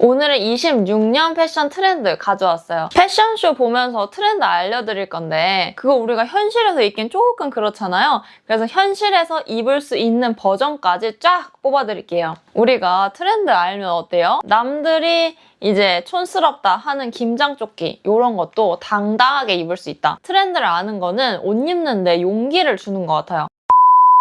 오늘은 26년 패션 트렌드 가져왔어요. 패션쇼 보면서 트렌드 알려드릴 건데 그거 우리가 현실에서 입긴 조금 그렇잖아요. 그래서 현실에서 입을 수 있는 버전까지 쫙 뽑아드릴게요. 우리가 트렌드 알면 어때요? 남들이 이제 촌스럽다 하는 김장 조끼 이런 것도 당당하게 입을 수 있다. 트렌드를 아는 거는 옷 입는데 용기를 주는 것 같아요.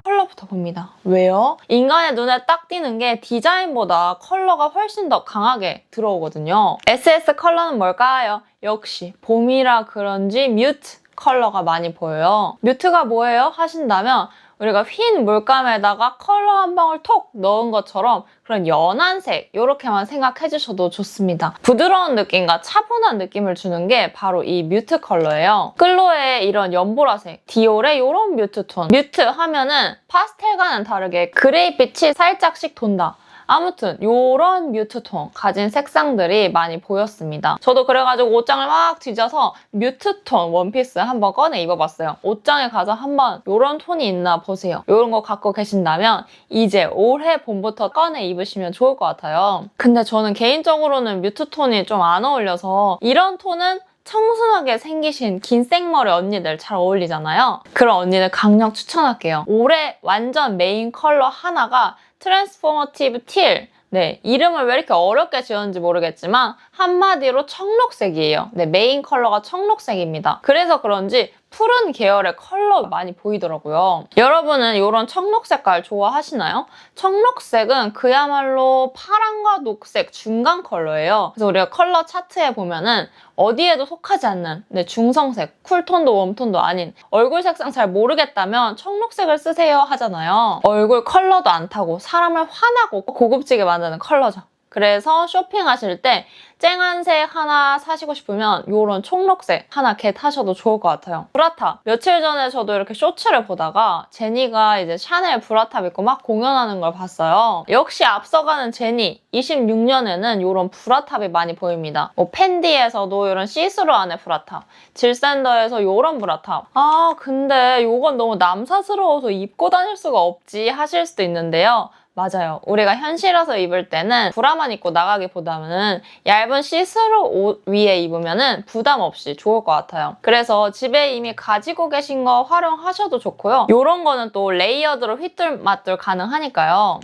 컬러부터 봅니다. 왜요? 인간의 눈에 딱 띄는 게 디자인보다 컬러가 훨씬 더 강하게 들어오거든요. SS 컬러는 뭘까요? 역시 봄이라 그런지 뮤트 컬러가 많이 보여요. 뮤트가 뭐예요? 하신다면 우리가 흰 물감에다가 컬러 한 방울 톡 넣은 것처럼 그런 연한 색 이렇게만 생각해 주셔도 좋습니다. 부드러운 느낌과 차분한 느낌을 주는 게 바로 이 뮤트 컬러예요. 클로의 이런 연보라색, 디올의 이런 뮤트 톤. 뮤트 하면은 파스텔과는 다르게 그레이빛이 살짝씩 돈다. 아무튼 이런 뮤트톤 가진 색상들이 많이 보였습니다. 저도 그래가지고 옷장을 막 뒤져서 뮤트톤 원피스 한번 꺼내 입어봤어요. 옷장에 가서 한번 이런 톤이 있나 보세요. 이런 거 갖고 계신다면 이제 올해 봄부터 꺼내 입으시면 좋을 것 같아요. 근데 저는 개인적으로는 뮤트톤이 좀 안 어울려서 이런 톤은 청순하게 생기신 긴 생머리 언니들 잘 어울리잖아요. 그런 언니들 강력 추천할게요. 올해 완전 메인 컬러 하나가 트랜스포머티브 틸. 네, 이름을 왜 이렇게 어렵게 지었는지 모르겠지만 한마디로 청록색이에요. 네, 메인 컬러가 청록색입니다. 그래서 그런지 푸른 계열의 컬러 많이 보이더라고요. 여러분은 이런 청록 색깔 좋아하시나요? 청록색은 그야말로 파랑과 녹색 중간 컬러예요. 그래서 우리가 컬러 차트에 보면은 어디에도 속하지 않는 네, 중성색, 쿨톤도 웜톤도 아닌 얼굴 색상 잘 모르겠다면 청록색을 쓰세요 하잖아요. 얼굴 컬러도 안 타고 사람을 화나고 고급지게 만드는 컬러죠. 그래서 쇼핑하실 때 쨍한색 하나 사시고 싶으면 이런 청록색 하나 겟 하셔도 좋을 것 같아요. 브라탑. 며칠 전에 저도 이렇게 쇼츠를 보다가 제니가 이제 샤넬 브라탑 입고 막 공연하는 걸 봤어요. 역시 앞서가는 제니 26년에는 이런 브라탑이 많이 보입니다. 뭐 팬디에서도 이런 시스루 안에 브라탑, 질샌더에서 이런 브라탑. 아 근데 이건 너무 남사스러워서 입고 다닐 수가 없지 하실 수도 있는데요. 맞아요. 우리가 현실에서 입을 때는 브라만 입고 나가기보다는 얇은 시스루 옷 위에 입으면 부담 없이 좋을 것 같아요. 그래서 집에 이미 가지고 계신 거 활용하셔도 좋고요. 이런 거는 또 레이어드로 휘뚤마뚤 가능하니까요.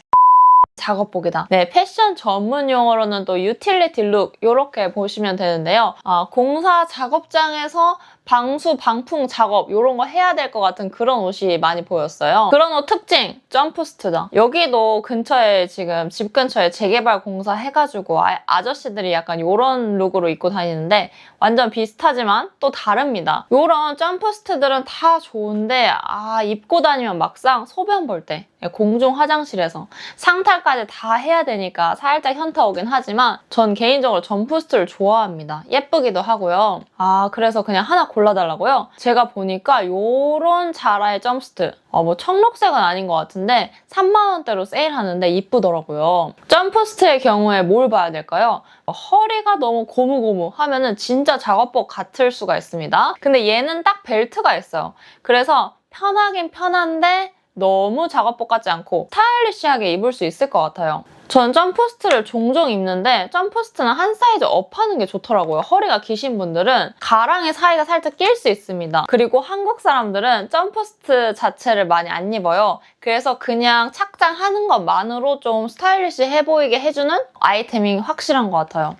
작업복이다. 네, 패션 전문 용어로는 또 유틸리티 룩 이렇게 보시면 되는데요. 아, 공사 작업장에서 방수, 방풍 작업 이런 거 해야 될 것 같은 그런 옷이 많이 보였어요. 그런 옷 특징, 점프 스트다. 여기도 근처에 지금 집 근처에 재개발 공사 해가지고 아, 아저씨들이 약간 이런 룩으로 입고 다니는데 완전 비슷하지만 또 다릅니다. 이런 점프 스트들은 다 좋은데 아 입고 다니면 막상 소변 볼 때 공중 화장실에서 상탈까지 다 해야 되니까 살짝 현타 오긴 하지만 전 개인적으로 점프스트를 좋아합니다. 예쁘기도 하고요. 아 그래서 그냥 하나 골라달라고요? 제가 보니까 요런 자라의 점프스트 어, 뭐 청록색은 아닌 것 같은데 3만원대로 세일하는데 이쁘더라고요. 점프스트의 경우에 뭘 봐야 될까요? 어, 허리가 너무 고무고무 하면은 진짜 작업복 같을 수가 있습니다. 근데 얘는 딱 벨트가 있어요. 그래서 편하긴 편한데 너무 작업복 같지 않고 스타일리시하게 입을 수 있을 것 같아요. 전 점프스트를 종종 입는데 점프스트는 한 사이즈 업하는 게 좋더라고요. 허리가 기신 분들은 가랑이 사이가 살짝 낄 수 있습니다. 그리고 한국 사람들은 점프스트 자체를 많이 안 입어요. 그래서 그냥 착장하는 것만으로 좀 스타일리시해 보이게 해주는 아이템이 확실한 것 같아요.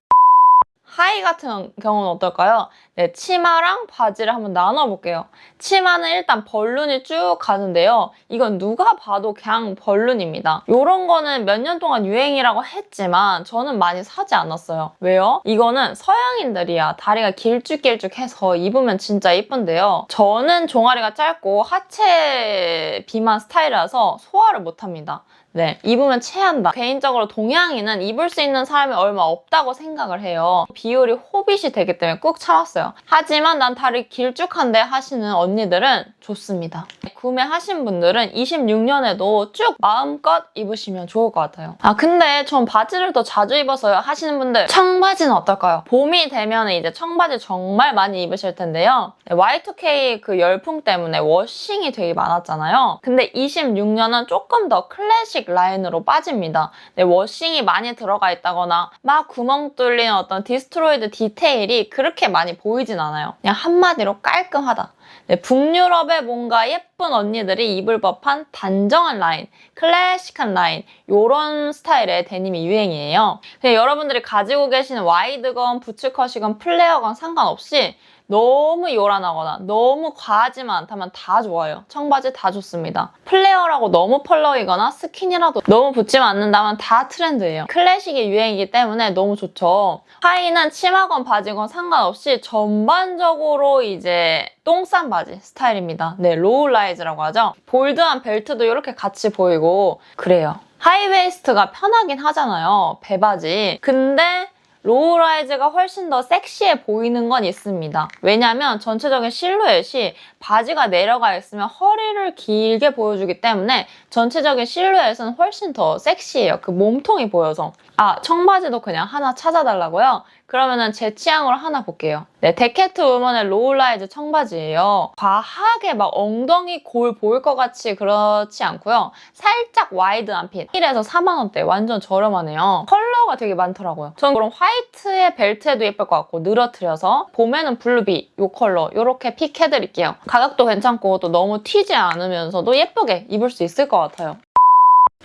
하의 같은 경우는 어떨까요? 네, 치마랑 바지를 한번 나눠볼게요. 치마는 일단 벌룬이 쭉 가는데요. 이건 누가 봐도 그냥 벌룬입니다. 이런 거는 몇 년 동안 유행이라고 했지만 저는 많이 사지 않았어요. 왜요? 이거는 서양인들이야. 다리가 길쭉길쭉해서 입으면 진짜 이쁜데요. 저는 종아리가 짧고 하체 비만 스타일이라서 소화를 못합니다. 네, 입으면 체한다. 개인적으로 동양인은 입을 수 있는 사람이 얼마 없다고 생각을 해요. 비율이 호빗이 되기 때문에 꾹 참았어요. 하지만 난 다리 길쭉한데 하시는 언니들은 좋습니다. 구매하신 분들은 26년에도 쭉 마음껏 입으시면 좋을 것 같아요. 아 근데 전 바지를 더 자주 입어서요 하시는 분들 청바지는 어떨까요? 봄이 되면 이제 청바지 정말 많이 입으실 텐데요. Y2K 그 열풍 때문에 워싱이 되게 많았잖아요. 근데 26년은 조금 더 클래식 클래식 라인으로 빠집니다. 네, 워싱이 많이 들어가 있다거나 막 구멍 뚫린 어떤 디스트로이드 디테일이 그렇게 많이 보이진 않아요. 그냥 한마디로 깔끔하다. 네, 북유럽의 뭔가 예쁜 언니들이 입을 법한 단정한 라인, 클래식한 라인, 요런 스타일의 데님이 유행이에요. 그냥 여러분들이 가지고 계시는 와이드건, 부츠컷이건, 플레어건 상관없이 너무 요란하거나 너무 과하지만 않다면 다 좋아요. 청바지 다 좋습니다. 플레어라고 너무 펄럭이거나 스키니라도 너무 붙지만 않는다면 다 트렌드예요. 클래식이 유행이기 때문에 너무 좋죠. 하의는 치마건 바지건 상관없이 전반적으로 이제 똥싼 바지 스타일입니다. 네, 로우 라이즈라고 하죠. 볼드한 벨트도 이렇게 같이 보이고 그래요. 하이웨이스트가 편하긴 하잖아요. 배바지. 근데 로우라이즈가 훨씬 더 섹시해 보이는 건 있습니다. 왜냐면 전체적인 실루엣이 바지가 내려가 있으면 허리를 길게 보여주기 때문에 전체적인 실루엣은 훨씬 더 섹시해요. 그 몸통이 보여서. 아, 청바지도 그냥 하나 찾아달라고요? 그러면은 제 취향으로 하나 볼게요. 네, 데케트 우먼의 로우라이즈 청바지예요. 과하게 막 엉덩이 골 보일 것 같이 그렇지 않고요. 살짝 와이드한 핏. 1에서 4만원대 완전 저렴하네요. 컬러가 되게 많더라고요. 전 그럼 화이트의 벨트에도 예쁠 것 같고 늘어뜨려서 봄에는 블루비 이 컬러 이렇게 픽 해드릴게요. 가격도 괜찮고 또 너무 튀지 않으면서도 예쁘게 입을 수 있을 것 같아요.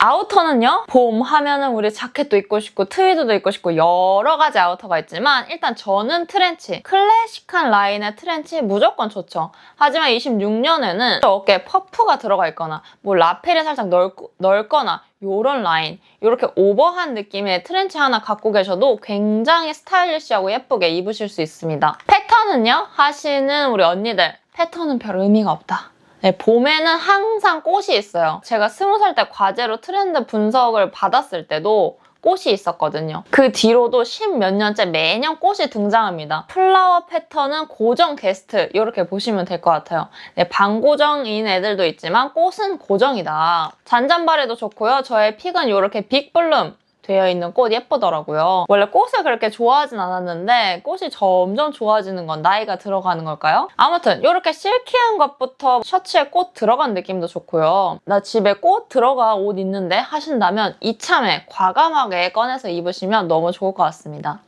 아우터는요, 봄 하면은 우리 자켓도 입고 싶고, 트위드도 입고 싶고, 여러 가지 아우터가 있지만, 일단 저는 트렌치. 클래식한 라인의 트렌치 무조건 좋죠. 하지만 26년에는 어깨에 퍼프가 들어가 있거나, 뭐 라펠이 살짝 넓, 넓거나, 요런 라인, 이렇게 오버한 느낌의 트렌치 하나 갖고 계셔도 굉장히 스타일리시하고 예쁘게 입으실 수 있습니다. 패턴은요, 하시는 우리 언니들, 패턴은 별 의미가 없다. 네, 봄에는 항상 꽃이 있어요. 제가 스무 살 때 과제로 트렌드 분석을 받았을 때도 꽃이 있었거든요. 그 뒤로도 십몇 년째 매년 꽃이 등장합니다. 플라워 패턴은 고정 게스트 이렇게 보시면 될 것 같아요. 네, 반고정인 애들도 있지만 꽃은 고정이다. 잔잔바래도 좋고요. 저의 픽은 이렇게 빅블룸 되어 있는 꽃 예쁘더라고요. 원래 꽃을 그렇게 좋아하진 않았는데 꽃이 점점 좋아지는 건 나이가 들어가는 걸까요? 아무튼 이렇게 실키한 것부터 셔츠에 꽃 들어간 느낌도 좋고요. 나 집에 꽃 들어가 옷 있는데 하신다면 이참에 과감하게 꺼내서 입으시면 너무 좋을 것 같습니다.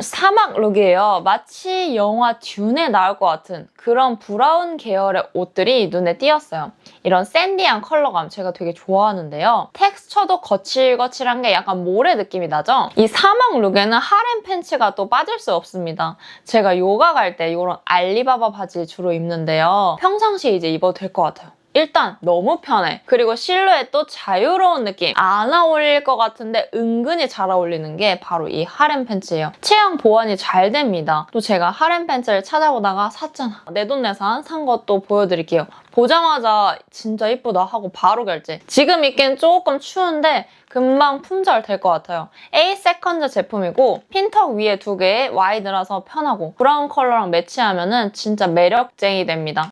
사막 룩이에요. 마치 영화 듄에 나올 것 같은 그런 브라운 계열의 옷들이 눈에 띄었어요. 이런 샌디한 컬러감 제가 되게 좋아하는데요. 텍 스처도 거칠거칠한 게 약간 모래 느낌이 나죠? 이 사막 룩에는 하렘 팬츠가 또 빠질 수 없습니다. 제가 요가 갈 때 이런 알리바바 바지 주로 입는데요. 평상시에 이제 입어도 될 것 같아요. 일단 너무 편해. 그리고 실루엣도 자유로운 느낌. 안 어울릴 것 같은데 은근히 잘 어울리는 게 바로 이 하렘 팬츠예요. 체형 보완이 잘 됩니다. 또 제가 하렘 팬츠를 찾아보다가 샀잖아. 내 돈내산 산 것도 보여드릴게요. 보자마자 진짜 이쁘다 하고 바로 결제. 지금 입기엔 조금 추운데 금방 품절 될 것 같아요. A 세컨드 제품이고 핀턱 위에 두 개에 와이드라서 편하고 브라운 컬러랑 매치하면 진짜 매력쟁이 됩니다.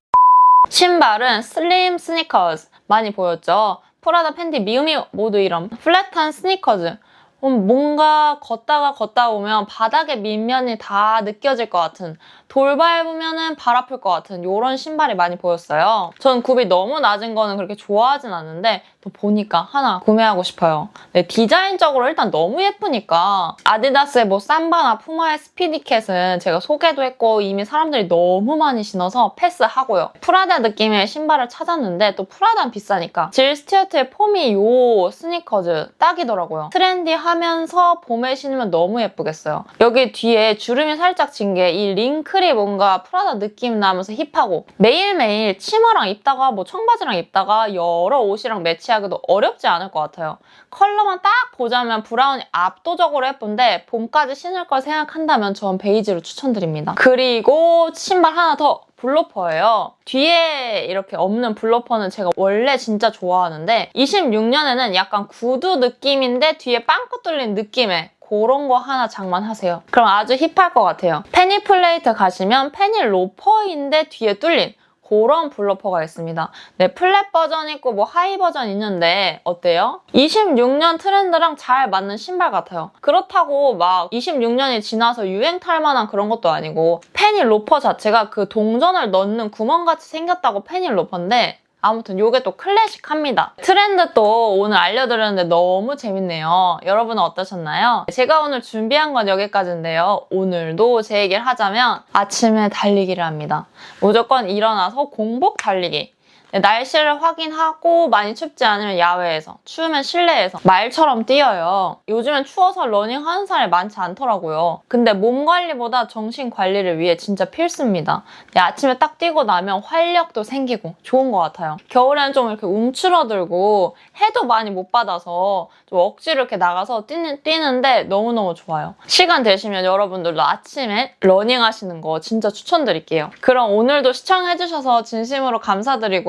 신발은 슬림 스니커즈 많이 보였죠? 프라다, 팬디, 미우미 모두 이런 플랫한 스니커즈 음, 뭔가 걷다가 걷다 보면 바닥에 밑면이 다 느껴질 것 같은 돌 밟으면 발 아플 것 같은 이런 신발이 많이 보였어요. 전 굽이 너무 낮은 거는 그렇게 좋아하진 않는데 또 보니까 하나 구매하고 싶어요. 네, 디자인적으로 일단 너무 예쁘니까 아디다스의 뭐 삼바나 푸마의 스피디캣은 제가 소개도 했고 이미 사람들이 너무 많이 신어서 패스하고요. 프라다 느낌의 신발을 찾았는데 또 프라다는 비싸니까 질 스튜어트의 폼이 요 스니커즈 딱이더라고요. 트렌디하면서 봄에 신으면 너무 예쁘겠어요. 여기 뒤에 주름이 살짝 진 게 이 링 클이 뭔가 프라다 느낌 나면서 힙하고 매일매일 치마랑 입다가 뭐 청바지랑 입다가 여러 옷이랑 매치하기도 어렵지 않을 것 같아요. 컬러만 딱 보자면 브라운이 압도적으로 예쁜데 봄까지 신을 걸 생각한다면 전 베이지로 추천드립니다. 그리고 신발 하나 더 블로퍼예요. 뒤에 이렇게 없는 블로퍼는 제가 원래 진짜 좋아하는데 26년에는 약간 구두 느낌인데 뒤에 빵꾸 뚫린 느낌의 그런 거 하나 장만하세요. 그럼 아주 힙할 것 같아요. 페니 플레이트 가시면 페니 로퍼인데 뒤에 뚫린 그런 블로퍼가 있습니다. 네, 플랫 버전 있고 뭐 하이 버전 있는데 어때요? 26년 트렌드랑 잘 맞는 신발 같아요. 그렇다고 막 26년이 지나서 유행 탈 만한 그런 것도 아니고 페니 로퍼 자체가 그 동전을 넣는 구멍같이 생겼다고 페니 로퍼인데 아무튼 요게 또 클래식합니다. 트렌드 또 오늘 알려드렸는데 너무 재밌네요. 여러분은 어떠셨나요? 제가 오늘 준비한 건 여기까지인데요. 오늘도 제 얘기를 하자면 아침에 달리기를 합니다. 무조건 일어나서 공복 달리기. 네, 날씨를 확인하고 많이 춥지 않으면 야외에서, 추우면 실내에서 말처럼 뛰어요. 요즘엔 추워서 러닝 하는 사람이 많지 않더라고요. 근데 몸 관리보다 정신 관리를 위해 진짜 필수입니다. 네, 아침에 딱 뛰고 나면 활력도 생기고 좋은 것 같아요. 겨울에는 좀 이렇게 움츠러들고 해도 많이 못 받아서 좀 억지로 이렇게 나가서 뛰는, 뛰는데 너무너무 좋아요. 시간 되시면 여러분들도 아침에 러닝 하시는 거 진짜 추천드릴게요. 그럼 오늘도 시청해주셔서 진심으로 감사드리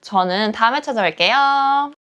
저는 다음에 찾아뵐게요.